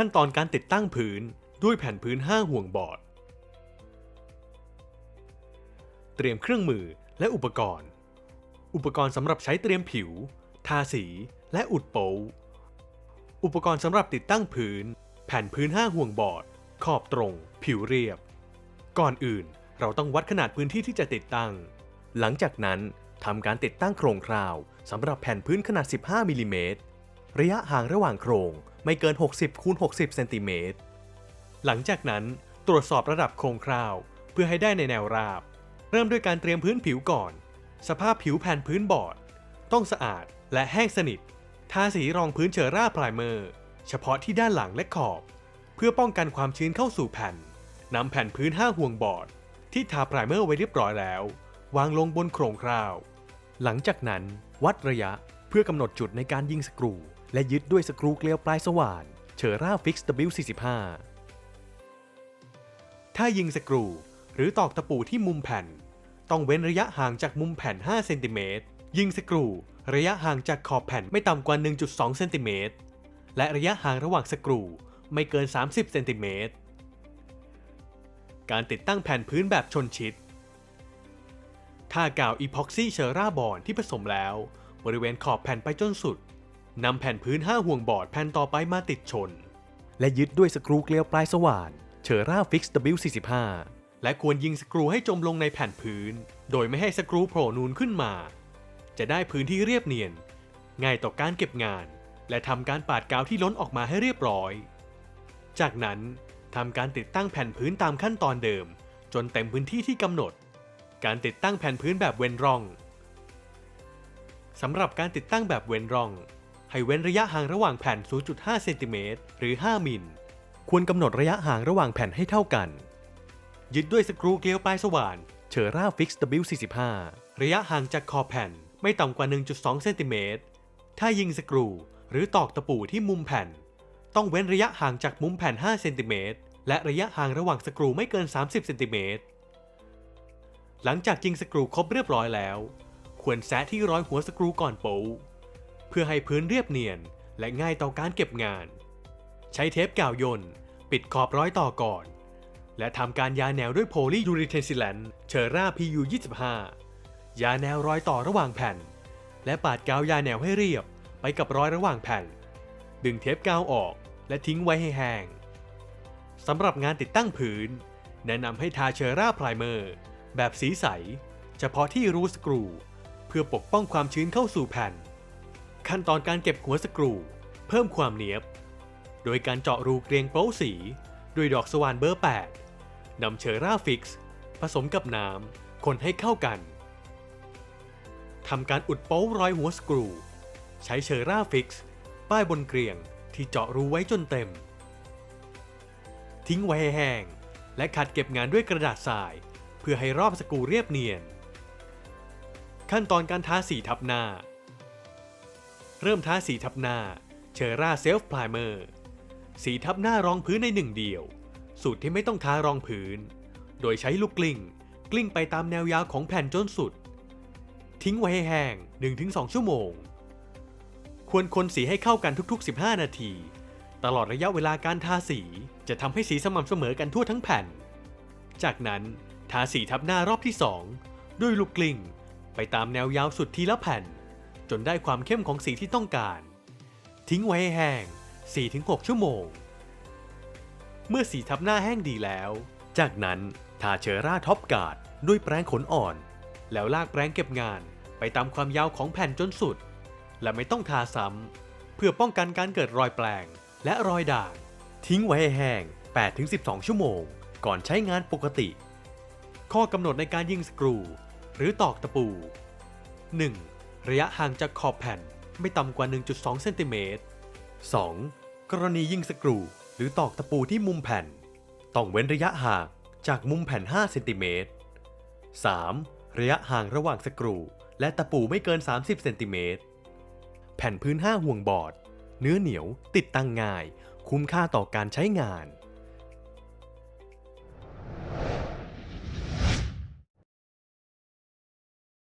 ขั้นตอนการติดตั้งพื้นด้วยแผ่นพื้น 5 ห่วงบอร์ด เตรียมเครื่องมือและอุปกรณ์ อุปกรณ์สำหรับใช้เตรียมผิว ทาสี และอุดโปาอุปกรณ์สำหรับติดตั้งพื้น แผ่นพื้น 5 ห่วงบอร์ด ขอบตรง ผิวเรียบ ก่อนอื่นเราต้องวัดขนาดพื้นที่ที่จะติดตั้ง หลังจากนั้นทำการติดตั้งโครงคราวสำหรับแผ่นพื้นขนาด 15มิลลิเมตร ระยะห่างระหว่างโครงไม่เกิน 60คูณ60 เซนติเมตร หลังจากนั้นตรวจสอบระดับโครงคราว เพื่อให้ได้ในแนวราบ เริ่มด้วยการเตรียมพื้นผิวก่อน สภาพผิวแผ่นพื้นบอร์ด ต้องสะอาดและแห้งสนิท ทาสีรองพื้นเชอร่าไพรเมอร์ เฉพาะที่ด้านหลังและขอบ เพื่อป้องกันความชื้นเข้าสู่แผ่นนำแผ่นพื้น5ห่วงบอร์ด ที่ทาพรเมอร์ไว้เรียบร้อยแล้ว วางลงบนโครงคราว หลังจากนั้น วัดระยะเพื่อกำหนดจุดในการยิงสกรู และยึดด้วยสกรูเกลียวปลายสว่านเชอร่าฟิกซ์ W45 ถ้ายิงสกรูหรือตอกตะปูที่มุมแผ่น ต้องเว้นระยะห่างจากมุมแผ่น 5 เซนติเมตร ยิงสกรูระยะห่างจากขอบแผ่นไม่ต่ำกว่า 1.2 เซนติเมตร และระยะห่างระหว่างสกรูไม่เกิน 30 เซนติเมตร การติดตั้งแผ่นพื้นแบบชนชิดทากาวอีพ็อกซี่เชอร่าบอนที่ผสมแล้ว บริเวณขอบแผ่นไปจนสุด นำแผ่นพื้น 5 ห่วงบอร์ดแผ่นต่อไปมาติดชน และยึดด้วยสกรูเกลียวปลายสว่านเชอร่าฟิกซ์ W45 และควรยิงสกรูให้จมลงในแผ่นพื้น โดยไม่ให้สกรูโผล่นูนขึ้นมา จะได้พื้นที่เรียบเนียน ง่ายต่อการเก็บงาน และทำการปาดกาวที่ล้นออกมาให้เรียบร้อย จากนั้นทำการติดตั้งแผ่นพื้นตามขั้นตอนเดิม จนเต็มพื้นที่ที่กำหนด การติดตั้งแผ่นพื้นแบบเว้นร่องสำหรับการติดตั้งแบบเว้นร่อง ให้เว้นระยะห่างระหว่างแผ่น 0.5 เซนติเมตรหรือ 5 มิล ควรกำหนดระยะห่างระหว่างแผ่นให้เท่ากัน ยึดด้วยสกรูเกลียวปลายสว่านเชอร่าฟิกซ์ W45 ระยะห่างจากขอบแผ่นไม่ต่ำกว่า 1.2 เซนติเมตร ถ้ายิงสกรูหรือตอกตะปูที่มุมแผ่น ต้องเว้นระยะห่างจากมุมแผ่น 5 เซนติเมตร และระยะห่างระหว่างสกรูไม่เกิน 30 เซนติเมตร หลังจากยิงสกรูครบเรียบร้อยแล้ว ควรแซะที่ร้อยหัวสกรูก่อนโป๊ เพื่อให้พื้นเรียบเนียน และง่ายต่อการเก็บงาน ใช้เทปกาวยนต์ปิดขอบร้อยต่อก่อน และทำการยาแนวด้วยโพลียูริเทนซิแลนเชอร่า PU 25 ยาแนวรอยต่อระหว่างแผ่น และปาดกาวยาแนวให้เรียบไปกับรอยระหว่างแผ่น ดึงเทปกาวออกและทิ้งไว้ให้แห้งสำหรับงานติดตั้งพื้นแนะนำให้ทาเชอร่าไพรเมอร์ แบบสีใส เฉพาะที่รูสกรู เพื่อปกป้องความชื้นเข้าสู่แผ่น ขั้นตอนการเก็บหัวสกรู เพิ่มความเนียบ โดยการเจาะรูเกรียงโป๊สี ด้วยดอกสว่านเบอร์ 8นำเชอร่าฟิกซ์ผสมกับน้ำคนให้เข้ากันทำการอุดโป๊รอยหัวสกรู ใช้เชอร่าฟิกซ์ป้ายบนเกรียงที่เจาะรูไว้จนเต็ม ทิ้งไว้ให้แห้ง และขัดเก็บงานด้วยกระดาษทราย เพื่อให้รอบสกรูเรียบเนียน ขั้นตอนการทาสีทับหน้า เริ่มทาสีทับหน้าเชอร่าเซลฟ์ไพรเมอร์สีทับหน้ารองพื้นในหนึ่งเดียว สูตรที่ไม่ต้องทารองพื้น โดยใช้ลูกกลิ้ง กลิ้งไปตามแนวยาวของแผ่นจนสุด ทิ้งไว้ให้แห้ง 1-2 ชั่วโมง ควรคนสีให้เข้ากันทุก ๆ 15 นาที ตลอดระยะเวลาการทาสีจะทำให้สีสม่ำเสมอกันทั่วทั้งแผ่น จากนั้นทาสีทับหน้ารอบที่ 2 ด้วยลูกกลิ้ง ไปตามแนวยาวสุดทีละแผ่น จนได้ความเข้มของสีที่ต้องการ ทิ้งไว้ให้แห้ง 4-6 ชั่วโมง เมื่อสีทับหน้าแห้งดีแล้ว จากนั้นทาเชอร่าท็อปการ์ดด้วยแปรงขนอ่อน แล้วลากแปรงเก็บงานไปตามความยาวของแผ่นจนสุด และไม่ต้องทาซ้ำเพื่อป้องกันการเกิดรอยแปลงและรอยด่าง ทิ้งไว้ให้แห้ง 8-12 ชั่วโมง ก่อนใช้งานปกติ ข้อกำหนดในการยิงสกรู หรือตอกตะปู 1. ระยะห่างจากขอบแผ่นไม่ต่ำกว่า 1.2 เซนติเมตร 2. กรณียิงสกรู หรือตอกตะปูที่มุมแผ่น ต้องเว้นระยะห่างจากมุมแผ่น 5 เซนติเมตร 3. ระยะห่างระหว่างสกรู และตะปูไม่เกิน 30 เซนติเมตร แผ่นพื้น 5 ห่วงบอร์ด เนื้อเหนียว ติดตั้งง่าย คุ้มค่าต่อการใช้งาน